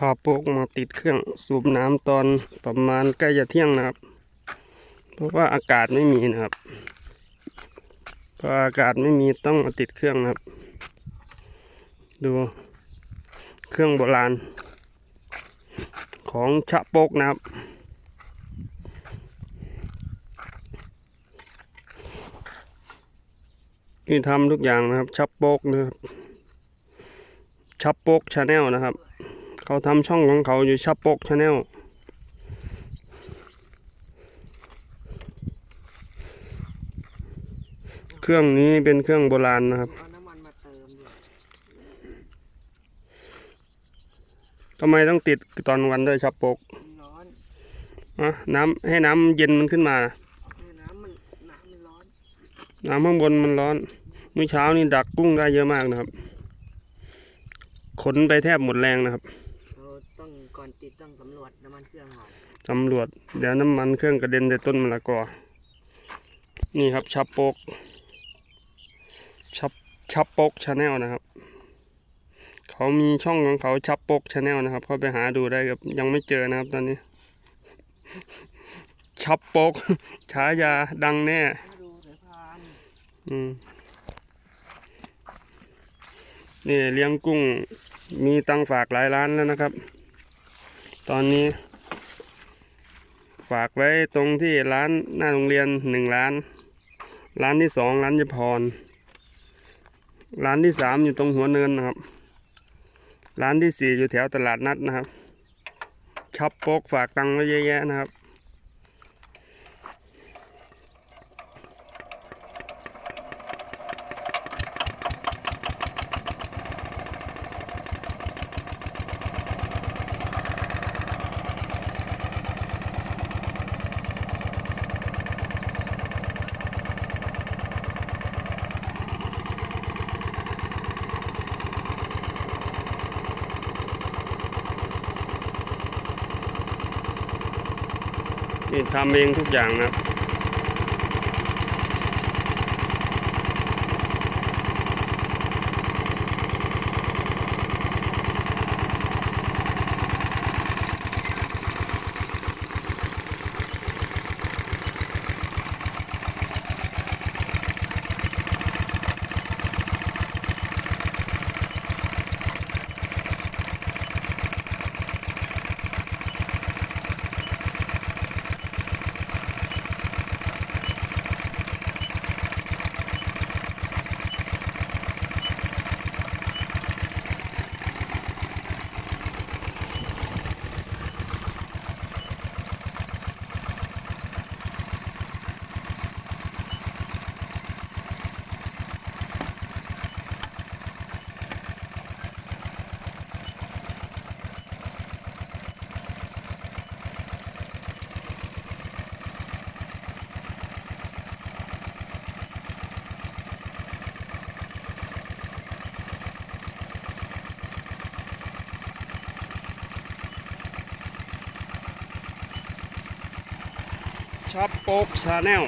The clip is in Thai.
ชอบโปกมาติดเครื่องสูบน้ำตอนประมาณใกล้จะเที่ยงนะครับ เพราะว่าอากาศไม่มีนะครับพออากาศไม่มีต้องมาติดเครื่องนะครับ ดูเครื่องโบราณ ของชะโปกนะครับนี่ทำทุกอย่างนะครับ ชับโปกนะครับ ชับโปกชาแนลนะครับ เขาทำช่องของเขาอยู่ชับโปกชาแนลเครื่องนี้เป็นเครื่องโบราณนะครับเอาน้ำมันมาเติมด้วยทำไมต้องติดตอนวันด้วยชับโปกมันร้อนอะน้ำให้น้ำเย็นมันขึ้นมาเออน้ำมันน้ำมันร้อนน้ำข้างบนมันร้อนเมื่อเช้านี่ดักกุ้งได้เยอะมากนะครับ ขนไปแทบหมดแรงนะครับเราต้อง ก่อนติดต้องสำรวจน้ำมันเครื่องก่อนตำรวจเดี๋ยวน้ำมันเครื่องกระเด็นใส่ต้นมะละกอ นี่ครับชับโปกชับชับโปกชาแนลนะครับ เขามีช่องของเขาชับโปกชาแนลนะครับ เข้าไปหาดูได้ครับยังไม่เจอนะครับตอนนี้ ชับโปกฉายาดังแน่มาดูสายพานอืมนี่เลี้ยงกุ้งมีตังค์ฝากหลายล้านแล้วนะครับ ตอนนี้ ฝากไว้ตรงที่ร้านหน้าโรงเรียนหนึ่งร้าน ร้านที่สองร้านยพร ร้านที่สามอยู่ตรงหัวเนินนะครับ ร้านที่สี่อยู่แถวตลาดนัดนะครับชับโป๊กฝากตังค์ไว้เยอะแยะนะครับ นี่ทำเองทุกอย่างนะ ครับชับโปกชาแนล